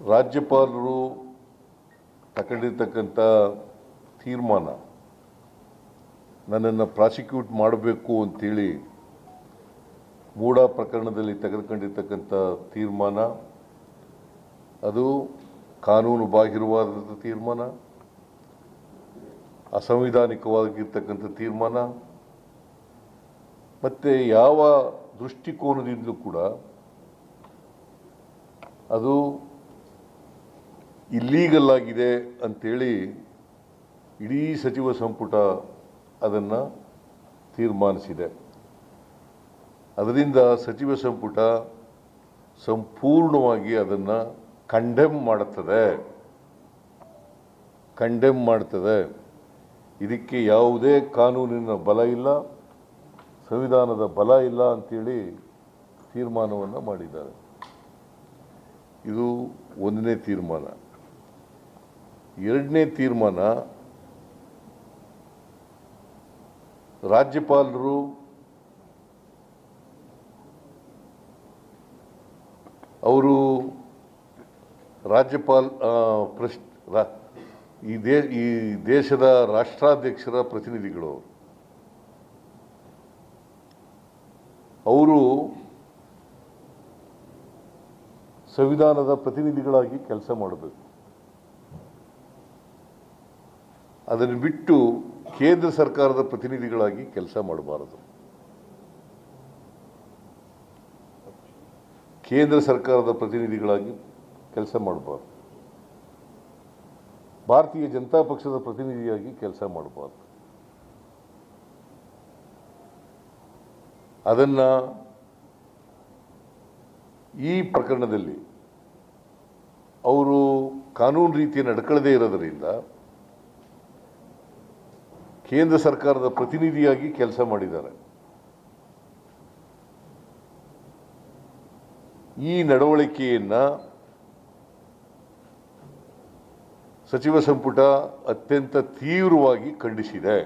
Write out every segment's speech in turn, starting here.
ರಾಜ್ಯಪಾಲರು ತಗೊಂಡಿರ್ತಕ್ಕಂಥ ತೀರ್ಮಾನ, ನನ್ನನ್ನು ಪ್ರಾಸಿಕ್ಯೂಟ್ ಮಾಡಬೇಕು ಅಂತೇಳಿ ಮೂಡಾ ಪ್ರಕರಣದಲ್ಲಿ ತೆಗೆದುಕೊಂಡಿರ್ತಕ್ಕಂಥ ತೀರ್ಮಾನ, ಅದು ಕಾನೂನು ಬಾಹಿರವಾದಂಥ ತೀರ್ಮಾನ, ಅಸಂವಿಧಾನಿಕವಾಗಿರ್ತಕ್ಕಂಥ ತೀರ್ಮಾನ, ಮತ್ತು ಯಾವ ದೃಷ್ಟಿಕೋನದಿಂದಲೂ ಕೂಡ ಅದು ಇಲ್ಲೀಗಲ್ ಆಗಿದೆ ಅಂತೇಳಿ ಇಡೀ ಸಚಿವ ಸಂಪುಟ ಅದನ್ನು ತೀರ್ಮಾನಿಸಿದೆ. ಅದರಿಂದ ಸಚಿವ ಸಂಪುಟ ಸಂಪೂರ್ಣವಾಗಿ ಅದನ್ನು ಕಂಡೆಮ್ ಮಾಡುತ್ತದೆ. ಕಂಡೆಮ್ ಮಾಡ್ತದೆ ಇದಕ್ಕೆ ಯಾವುದೇ ಕಾನೂನಿನ ಬಲ ಇಲ್ಲ, ಸಂವಿಧಾನದ ಬಲ ಇಲ್ಲ ಅಂತೇಳಿ ತೀರ್ಮಾನವನ್ನು ಮಾಡಿದ್ದಾರೆ. ಇದು ಒಂದನೇ ತೀರ್ಮಾನ. ಎರಡನೇ ತೀರ್ಮಾನ ರಾಜ್ಯಪಾಲರು ಅವರು ರಾಜ್ಯಪಾಲ್ ಪ್ರಶ್ ಈ ದೇ, ಈ ದೇಶದ ರಾಷ್ಟ್ರಾಧ್ಯಕ್ಷರ ಪ್ರತಿನಿಧಿಗಳು. ಅವರು ಸಂವಿಧಾನದ ಪ್ರತಿನಿಧಿಗಳಾಗಿ ಕೆಲಸ ಮಾಡಬೇಕು ಅದನ್ನು ಬಿಟ್ಟು ಕೇಂದ್ರ ಸರ್ಕಾರದ ಪ್ರತಿನಿಧಿಗಳಾಗಿ ಕೆಲಸ ಮಾಡಬಾರದು. ಕೇಂದ್ರ ಸರ್ಕಾರದ ಪ್ರತಿನಿಧಿಗಳಾಗಿ ಕೆಲಸ ಮಾಡಬಾರ್ದು. ಭಾರತೀಯ ಜನತಾ ಪಕ್ಷದ ಪ್ರತಿನಿಧಿಯಾಗಿ ಕೆಲಸ ಮಾಡಬಾರ್ದು. ಅದನ್ನು ಈ ಪ್ರಕರಣದಲ್ಲಿ ಅವರು ಕಾನೂನು ರೀತಿ ನಡ್ಕೊಳ್ಳದೇ ಇರೋದರಿಂದ ಕೇಂದ್ರ ಸರ್ಕಾರದ ಪ್ರತಿನಿಧಿಯಾಗಿ ಕೆಲಸ ಮಾಡಿದ್ದಾರೆ. ಈ ನಡವಳಿಕೆಯನ್ನು ಸಚಿವ ಸಂಪುಟ ಅತ್ಯಂತ ತೀವ್ರವಾಗಿ ಖಂಡಿಸಿದೆ.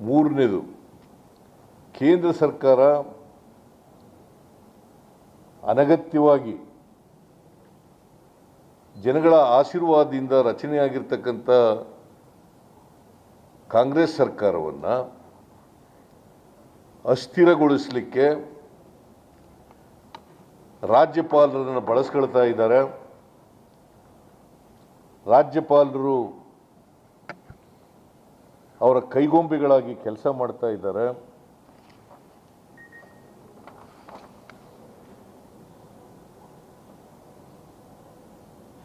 ಮೂರನೇದು, ಕೇಂದ್ರ ಸರ್ಕಾರ ಅನಗತ್ಯವಾಗಿ ಜನಗಳ ಆಶೀರ್ವಾದದಿಂದ ರಚನೆಯಾಗಿರ್ತಕ್ಕಂಥ ಕಾಂಗ್ರೆಸ್ ಸರ್ಕಾರವನ್ನು ಅಸ್ಥಿರಗೊಳಿಸಲಿಕ್ಕೆ ರಾಜ್ಯಪಾಲರನ್ನು ಬಳಸ್ಕೊಳ್ತಾ ಇದ್ದಾರೆ. ರಾಜ್ಯಪಾಲರು ಅವರ ಕೈಗೊಂಬೆಗಳಾಗಿ ಕೆಲಸ ಮಾಡ್ತಾ ಇದ್ದಾರೆ.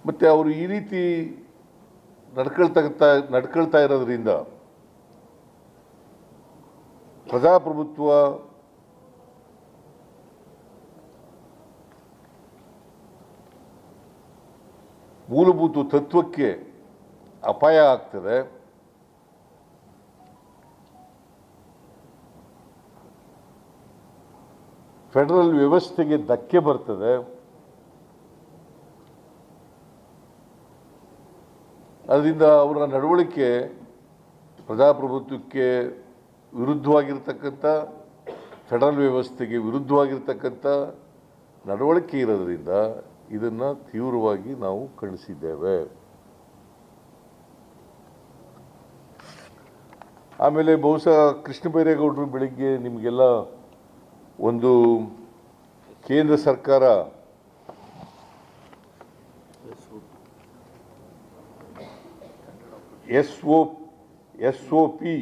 ಮತ್ತೆ ಅವರು ಈ ರೀತಿ ನಡ್ಕೊಳ್ತಾ ನಡ್ಕೊಳ್ತಾ ಇರೋದ್ರಿಂದ ಪ್ರಜಾಪ್ರಭುತ್ವ ಮೂಲಭೂತ ತತ್ವಕ್ಕೆ ಅಪಾಯ ಆಗ್ತದೆ. ಫೆಡರಲ್ ವ್ಯವಸ್ಥೆಗೆ ಧಕ್ಕೆ ಬರ್ತದೆ. ಅದರಿಂದ ಅವರ ನಡವಳಿಕೆ ಪ್ರಜಾಪ್ರಭುತ್ವಕ್ಕೆ ವಿರುದ್ಧವಾಗಿರ್ತಕ್ಕಂಥ ಫೆಡರಲ್ ವ್ಯವಸ್ಥೆಗೆ ವಿರುದ್ಧವಾಗಿರ್ತಕ್ಕಂಥ ನಡವಳಿಕೆ ಇರೋದರಿಂದ ಇದನ್ನು ತೀವ್ರವಾಗಿ ನಾವು ಖಂಡಿಸಿದ್ದೇವೆ. ಆಮೇಲೆ ಬಹುಶಃ ಕೃಷ್ಣ ಬೈರೇಗೌಡರು ಬೆಳಿಗ್ಗೆ ನಿಮಗೆಲ್ಲ ಒಂದು ಕೇಂದ್ರ ಸರ್ಕಾರ S O S O P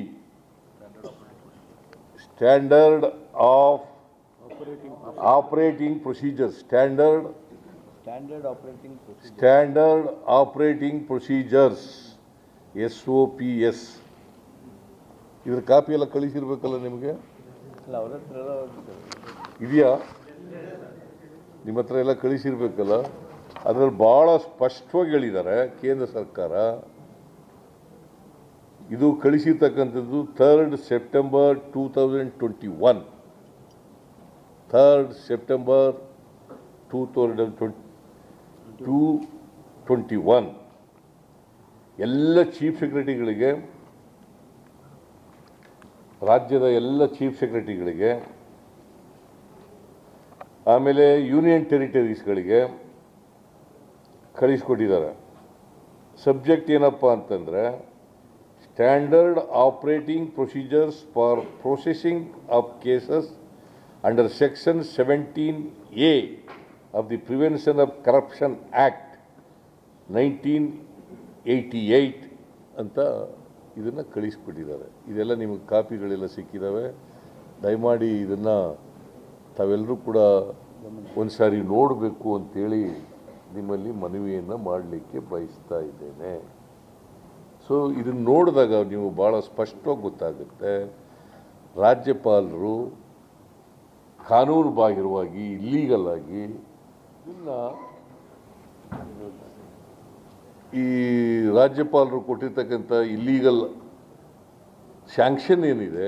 standard of operating procedure standard standard operating procedure standard operating procedures S O P S ಇದ್ರ ಕಾಪಿ ಎಲ್ಲ ಕಳಿಸಿರ್ಬೇಕಲ್ಲ ನಿಮಗೆ? ಇದೆಯಾ? ನಿಮ್ಮ ಹತ್ರ ಎಲ್ಲ ಕಳಿಸಿರ್ಬೇಕಲ್ಲ. ಅದರಲ್ಲಿ ಭಾಳ ಸ್ಪಷ್ಟವಾಗಿ ಹೇಳಿದ್ದಾರೆ ಕೇಂದ್ರ ಸರ್ಕಾರ. ಇದು ಕಳಿಸಿರ್ತಕ್ಕಂಥದ್ದು third September two thousand twenty one third September two thousand twenty two twenty one ಎಲ್ಲ ಚೀಫ್ ಸೆಕ್ರೆಟರಿಗಳಿಗೆ ರಾಜ್ಯದ ಎಲ್ಲ ಚೀಫ್ ಸೆಕ್ರೆಟರಿಗಳಿಗೆ ಆಮೇಲೆ ಯೂನಿಯನ್ ಟೆರಿಟರೀಸ್ಗಳಿಗೆ ಕಳಿಸ್ಕೊಟ್ಟಿದ್ದಾರೆ. ಸಬ್ಜೆಕ್ಟ್ ಏನಪ್ಪ ಅಂತಂದರೆ for processing of cases under section seventeen A of the prevention of corruption act nineteen eighty eight ಅಂತ ಇದನ್ನು ಕಳಿಸ್ಬಿಟ್ಟಿದ್ದಾರೆ. ಇದೆಲ್ಲ ನಿಮಗೆ ಕಾಪಿಗಳೆಲ್ಲ ಸಿಕ್ಕಿದ್ದಾವೆ ದಯಮಾಡಿ ಇದನ್ನು ತಾವೆಲ್ಲರೂ ಕೂಡ ಒಂದು ಸಾರಿ ನೋಡಬೇಕು ಅಂತೇಳಿ ನಿಮ್ಮಲ್ಲಿ ಮನವಿಯನ್ನು ಮಾಡಲಿಕ್ಕೆ ಬಯಸ್ತಾ ಇದ್ದೇನೆ. ಸೊ ಇದನ್ನು ನೋಡಿದಾಗ ನೀವು ಭಾಳ ಸ್ಪಷ್ಟವಾಗಿ ಗೊತ್ತಾಗುತ್ತೆ. ರಾಜ್ಯಪಾಲರು ಕಾನೂನು ಬಾಹಿರವಾಗಿ ಇಲ್ಲೀಗಲ್ ಆಗಿ ಇಲ್ಲ ಈ ರಾಜ್ಯಪಾಲರು ಕೊಟ್ಟಿರ್ತಕ್ಕಂಥ ಇಲ್ಲೀಗಲ್ ಸ್ಯಾಂಕ್ಷನ್ ಏನಿದೆ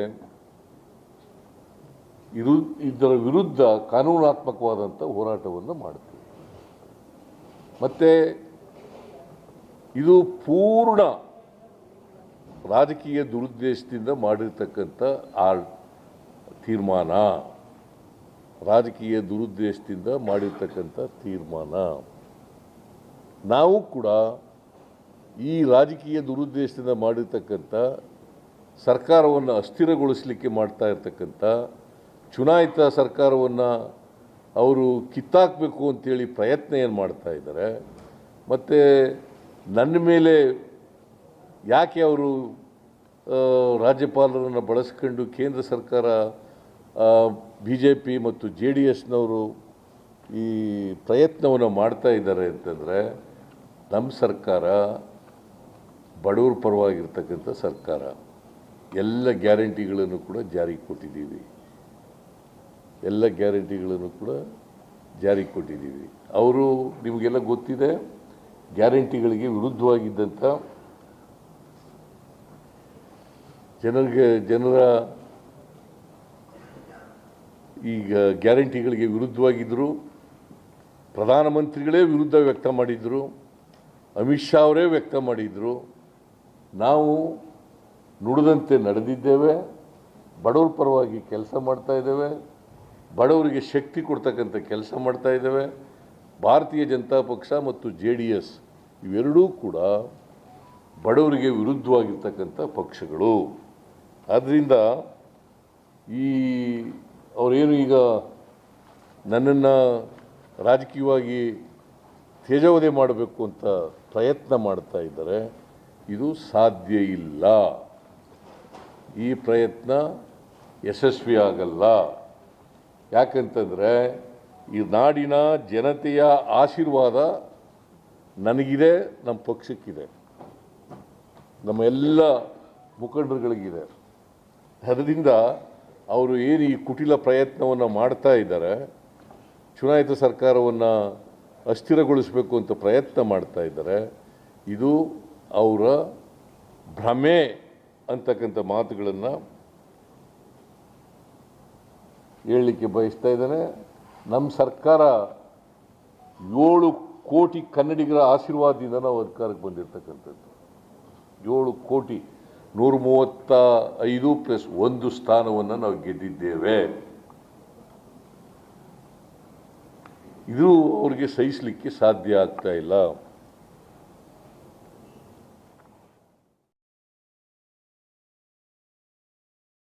ಇರು ಇದರ ವಿರುದ್ಧ ಕಾನೂನಾತ್ಮಕವಾದಂಥ ಹೋರಾಟವನ್ನು ಮಾಡ್ತೀವಿ. ಮತ್ತು ಇದು ಪೂರ್ಣ ರಾಜಕೀಯ ದುರುದ್ದೇಶದಿಂದ ಮಾಡಿರ್ತಕ್ಕಂಥ ಆ ತೀರ್ಮಾನ. ರಾಜಕೀಯ ದುರುದ್ದೇಶದಿಂದ ಮಾಡಿರ್ತಕ್ಕಂಥ ತೀರ್ಮಾನ. ನಾವು ಕೂಡ ಈ ರಾಜಕೀಯ ದುರುದ್ದೇಶದಿಂದ ಮಾಡಿರ್ತಕ್ಕಂಥ ಸರ್ಕಾರವನ್ನು ಅಸ್ಥಿರಗೊಳಿಸಲಿಕ್ಕೆ ಮಾಡ್ತಾ ಇರ್ತಕ್ಕಂಥ ಚುನಾಯಿತ ಸರ್ಕಾರವನ್ನು ಅವರು ಕಿತ್ತಾಕಬೇಕು ಅಂತೇಳಿ ಪ್ರಯತ್ನ ಏನು ಮಾಡ್ತಾ ಇದ್ದಾರೆ, ಮತ್ತು ನನ್ನ ಮೇಲೆ ಯಾಕೆ ಅವರು ರಾಜ್ಯಪಾಲರನ್ನು ಬಳಸ್ಕೊಂಡು ಕೇಂದ್ರ ಸರ್ಕಾರ ಬಿ ಜೆ ಪಿ ಮತ್ತು ಜೆ ಡಿ ಎಸ್ನವರು ಈ ಪ್ರಯತ್ನವನ್ನು ಮಾಡ್ತಾ ಇದ್ದಾರೆ ಅಂತಂದರೆ ನಮ್ಮ ಸರ್ಕಾರ ಬಡವ್ರ ಪರವಾಗಿರ್ತಕ್ಕಂಥ ಸರ್ಕಾರ. ಎಲ್ಲ ಗ್ಯಾರಂಟಿಗಳನ್ನು ಕೂಡ ಜಾರಿಗೆ ಕೊಟ್ಟಿದ್ದೀವಿ. ಎಲ್ಲ ಗ್ಯಾರಂಟಿಗಳನ್ನು ಕೂಡ ಜಾರಿಗೆ ಕೊಟ್ಟಿದ್ದೀವಿ. ಅವರು ನಿಮಗೆಲ್ಲ ಗೊತ್ತಿದೆ, ಗ್ಯಾರಂಟಿಗಳಿಗೆ ವಿರುದ್ಧವಾಗಿದ್ದಂಥ ಜನರಿಗೆ, ಜನರ ಈಗ ಗ್ಯಾರಂಟಿಗಳಿಗೆ ವಿರುದ್ಧವಾಗಿದ್ದರು. ಪ್ರಧಾನಮಂತ್ರಿಗಳೇ ವಿರುದ್ಧ ವ್ಯಕ್ತ ಮಾಡಿದರು. ಅಮಿತ್ ಶಾ ಅವರೇ ವ್ಯಕ್ತ ಮಾಡಿದರು. ನಾವು ನುಡಿದಂತೆ ನಡೆದಿದ್ದೇವೆ. ಬಡವ್ರ ಪರವಾಗಿ ಕೆಲಸ ಮಾಡ್ತಾ ಇದ್ದೇವೆ. ಬಡವರಿಗೆ ಶಕ್ತಿ ಕೊಡ್ತಕ್ಕಂಥ ಕೆಲಸ ಮಾಡ್ತಾ ಇದ್ದೇವೆ. ಭಾರತೀಯ ಜನತಾ ಪಕ್ಷ ಮತ್ತು ಜೆ ಡಿ ಎಸ್ ಇವೆರಡೂ ಕೂಡ ಬಡವರಿಗೆ ವಿರುದ್ಧವಾಗಿರ್ತಕ್ಕಂಥ ಪಕ್ಷಗಳು. ಆದ್ದರಿಂದ ಈ ಅವರೇನು ಈಗ ನನ್ನನ್ನು ರಾಜಕೀಯವಾಗಿ ತೇಜಾವಧಿ ಮಾಡಬೇಕು ಅಂತ ಪ್ರಯತ್ನ ಮಾಡ್ತಾ ಇದ್ದಾರೆ, ಇದು ಸಾಧ್ಯ ಇಲ್ಲ. ಈ ಪ್ರಯತ್ನ ಯಶಸ್ವಿ ಆಗಲ್ಲ. ಯಾಕಂತಂದರೆ ಈ ನಾಡಿನ ಜನತೆಯ ಆಶೀರ್ವಾದ ನನಗಿದೆ, ನಮ್ಮ ಪಕ್ಷಕ್ಕಿದೆ. ನಮ್ಮ ಎಲ್ಲ ಮುಖಂಡರುಗಳಿಗಿದೆ. ಅದರಿಂದ ಅವರು ಏನು ಈ ಕುಟಿಲ ಪ್ರಯತ್ನವನ್ನು ಮಾಡ್ತಾ ಇದ್ದಾರೆ, ಚುನಾಯಿತ ಸರ್ಕಾರವನ್ನು ಅಸ್ಥಿರಗೊಳಿಸಬೇಕು ಅಂತ ಪ್ರಯತ್ನ ಮಾಡ್ತಾ ಇದ್ದಾರೆ, ಇದು ಅವರ ಭ್ರಮೆ ಅಂತಕ್ಕಂಥ ಮಾತುಗಳನ್ನು ಹೇಳಲಿಕ್ಕೆ ಬಯಸ್ತಾ ಇದ್ದಾನೆ. ನಮ್ಮ ಸರ್ಕಾರ ಏಳು ಕೋಟಿ ಕನ್ನಡಿಗರ ಆಶೀರ್ವಾದದಿಂದ ನಾವು ಅಧಿಕಾರಕ್ಕೆ ಬಂದಿರತಕ್ಕಂಥದ್ದು. ಏಳು ಕೋಟಿ ನೂರ ಮೂವತ್ತ ಐದು ಪ್ಲಸ್ ಒಂದು ಸ್ಥಾನವನ್ನು ನಾವು ಗೆದ್ದಿದ್ದೇವೆ. ಇದು ಅವರಿಗೆ ಸಹಿಸಲಿಕ್ಕೆ ಸಾಧ್ಯ ಆಗ್ತಾ ಇಲ್ಲ.